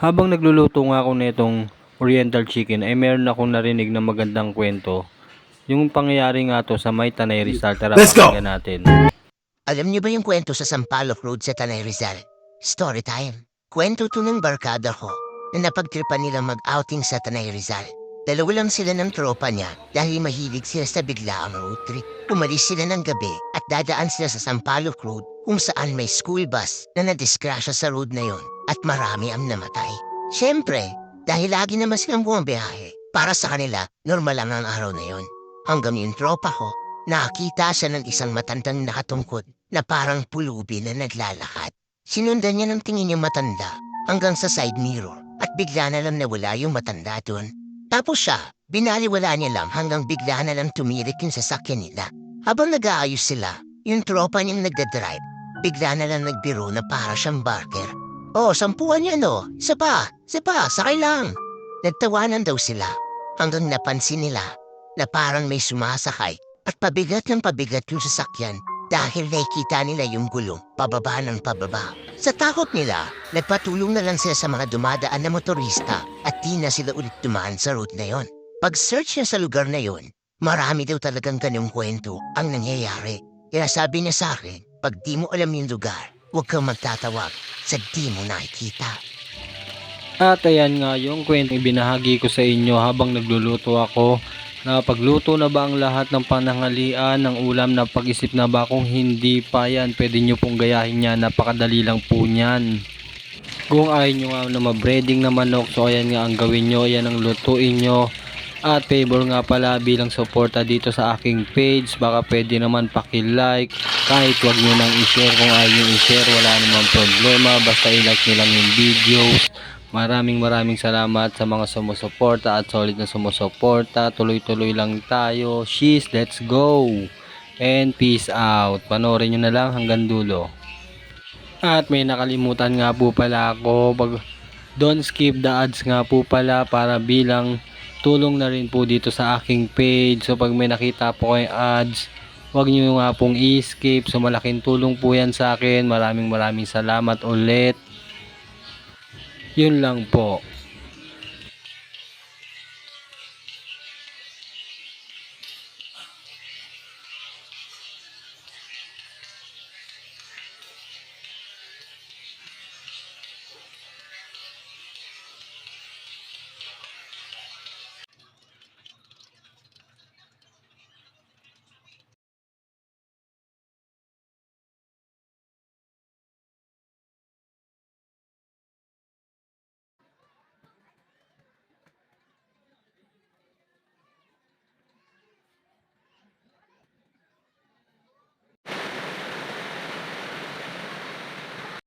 Habang nagluluto nga ako nitong oriental chicken ay meron akong narinig na magandang kwento. Yung pangyayari nga to sa may Tanay Rizal. Tara Let's go! natin. Alam niyo ba yung kwento sa Sampaloc Road sa Tanay Rizal? Story time. Kwento to ng barkada ko na napagtripan nila mag-outing sa Tanay Rizal. Dalawa lang sila ng tropa niya dahil mahilig sila sa biglaang road trip. Umalis sila ng gabi at dadaan sila sa Sampaloc Road kung saan may school bus na nadiskrasya sa road na yon at marami ang namatay. Siyempre, dahil lagi naman silang bumabiyahe, para sa kanila, normal lang ang araw na yon. Hanggang yung tropa ko, nakakita siya ng isang matandang nakatungkod na parang pulubi na naglalakad. Sinundan niya ng tingin yung matanda hanggang sa side mirror at bigla na lang nawala yung matanda doon. Tapos siya, binaliwala niya lang hanggang bigla na lang tumirik yung sasakyan nila. Habang nag-aayos sila, yung tropa niyang nagdadrive, bigla na lang nagbiro na para siyang barker. Oh, sampuan niya no. Isa pa, isa pa, sakay lang. Nagtawanan daw sila hanggang napansin nila na parang may sumasakay at pabigat ng pabigat yung sasakyan dahil nakikita nila yung gulong pababa ng pababa. Sa takot nila, nagpatulong na lang sila sa mga dumadaan na motorista at di na sila ulit dumaan sa route na yon. Pag-search niya sa lugar na yon, marami daw talagang ganyung kwento ang nangyayari. Kaya sabi niya sa akin, pag di mo alam yung lugar, huwag kang magtatawag sa di mo nakikita. At ayan nga yung kwento ibinahagi ko sa inyo habang nagluluto ako. Nakapagluto na ba ang lahat ng pananghalian ng ulam na pag-isip na ba kung hindi pa yan pwede nyo pong gayahin yan napakadali lang po niyan. Kung ayaw nyo nga na mabreading na manok so ayan nga ang gawin nyo yan ang lutuin nyo. At favor nga pala bilang suporta dito sa aking page baka pwede naman paki-like kahit wag nyo nang i-share kung ayaw nyo i-share wala namang problema basta i-like nyo lang yung videos. Maraming maraming salamat sa mga sumusuporta at solid na sumusuporta. Tuloy-tuloy lang tayo. She's, let's go! And peace out. Panoorin nyo na lang hanggang dulo. At may nakalimutan nga po pala ako. Pag don't skip the ads nga po pala para bilang tulong na rin po dito sa aking page. So pag may nakita po kayong ads, Huwag nyo nga pong i-skip. So malaking tulong po yan sa akin. Maraming maraming salamat ulit. Yun lang po.